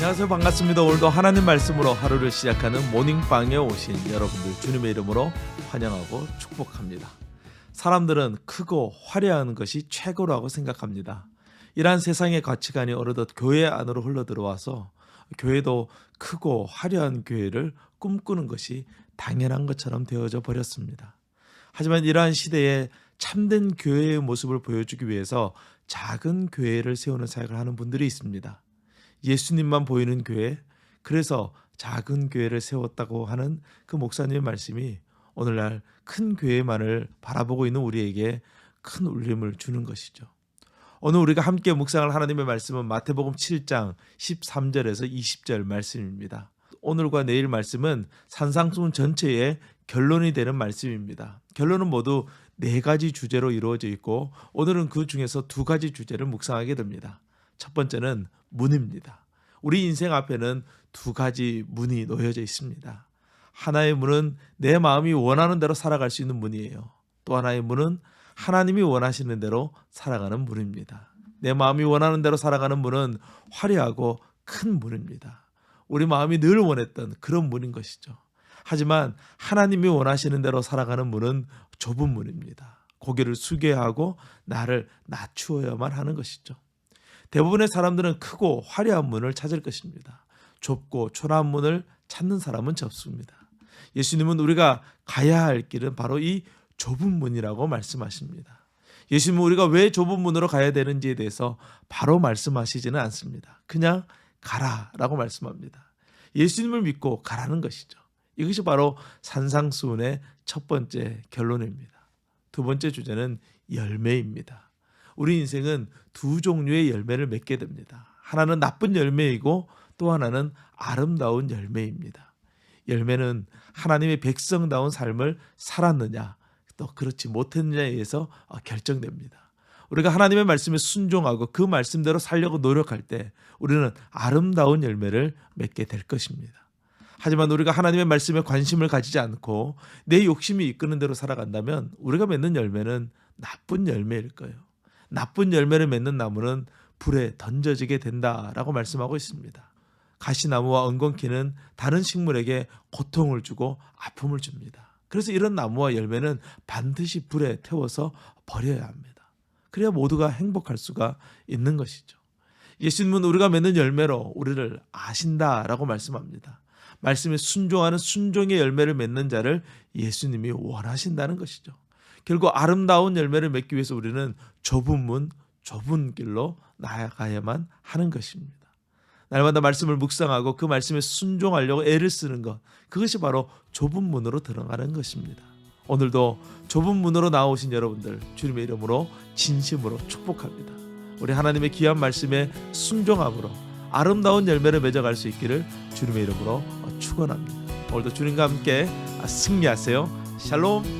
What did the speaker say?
안녕하세요. 반갑습니다. 오늘도 하나님 말씀으로 하루를 시작하는 모닝방에 오신 여러분들 주님의 이름으로 환영하고 축복합니다. 사람들은 크고 화려한 것이 최고라고 생각합니다. 이러한 세상의 가치관이 어느덧 교회 안으로 흘러들어와서 교회도 크고 화려한 교회를 꿈꾸는 것이 당연한 것처럼 되어져 버렸습니다. 하지만 이러한 시대에 참된 교회의 모습을 보여주기 위해서 작은 교회를 세우는 사역을 하는 분들이 있습니다. 예수님만 보이는 교회, 그래서 작은 교회를 세웠다고 하는 그 목사님의 말씀이 오늘날 큰 교회만을 바라보고 있는 우리에게 큰 울림을 주는 것이죠. 오늘 우리가 함께 묵상할 하나님의 말씀은 마태복음 7장 13절에서 20절 말씀입니다. 오늘과 내일 말씀은 산상순 전체의 결론이 되는 말씀입니다. 결론은 모두 네 가지 주제로 이루어져 있고 오늘은 그 중에서 두 가지 주제를 묵상하게 됩니다. 첫 번째는 문입니다. 우리 인생 앞에는 두 가지 문이 놓여져 있습니다. 하나의 문은 내 마음이 원하는 대로 살아갈 수 있는 문이에요. 또 하나의 문은 하나님이 원하시는 대로 살아가는 문입니다. 내 마음이 원하는 대로 살아가는 문은 화려하고 큰 문입니다. 우리 마음이 늘 원했던 그런 문인 것이죠. 하지만 하나님이 원하시는 대로 살아가는 문은 좁은 문입니다. 고개를 숙여야 하고 나를 낮추어야만 하는 것이죠. 대부분의 사람들은 크고 화려한 문을 찾을 것입니다. 좁고 초라한 문을 찾는 사람은 적습니다. 예수님은 우리가 가야 할 길은 바로 이 좁은 문이라고 말씀하십니다. 예수님은 우리가 왜 좁은 문으로 가야 되는지에 대해서 바로 말씀하시지는 않습니다. 그냥 가라라고 말씀합니다. 예수님을 믿고 가라는 것이죠. 이것이 바로 산상수훈의 첫 번째 결론입니다. 두 번째 주제는 열매입니다. 우리 인생은 두 종류의 열매를 맺게 됩니다. 하나는 나쁜 열매이고 또 하나는 아름다운 열매입니다. 열매는 하나님의 백성다운 삶을 살았느냐 또 그렇지 못했느냐에 의해서 어, 결정됩니다. 우리가 하나님의 말씀에 순종하고 그 말씀대로 살려고 노력할 때 우리는 아름다운 열매를 맺게 될 것입니다. 하지만 우리가 하나님의 말씀에 관심을 가지지 않고 내 욕심이 이끄는 대로 살아간다면 우리가 맺는 열매는 나쁜 열매일 거예요. 나쁜 열매를 맺는 나무는 불에 던져지게 된다라고 말씀하고 있습니다. 가시나무와 엉겅퀴는 다른 식물에게 고통을 주고 아픔을 줍니다. 그래서 이런 나무와 열매는 반드시 불에 태워서 버려야 합니다. 그래야 모두가 행복할 수가 있는 것이죠. 예수님은 우리가 맺는 열매로 우리를 아신다라고 말씀합니다. 말씀에 순종하는 순종의 열매를 맺는 자를 예수님이 원하신다는 것이죠. 결국 아름다운 열매를 맺기 위해서 우리는 좁은 문, 좁은 길로 나아가야만 하는 것입니다. 날마다 말씀을 묵상하고 그 말씀에 순종하려고 애를 쓰는 것, 그것이 바로 좁은 문으로 들어가는 것입니다. 오늘도 좁은 문으로 나오신 여러분들 주님의 이름으로 진심으로 축복합니다. 우리 하나님의 귀한 말씀에 순종함으로 아름다운 열매를 맺어갈 수 있기를 주님의 이름으로 축원합니다. 오늘도 주님과 함께 승리하세요. 샬롬.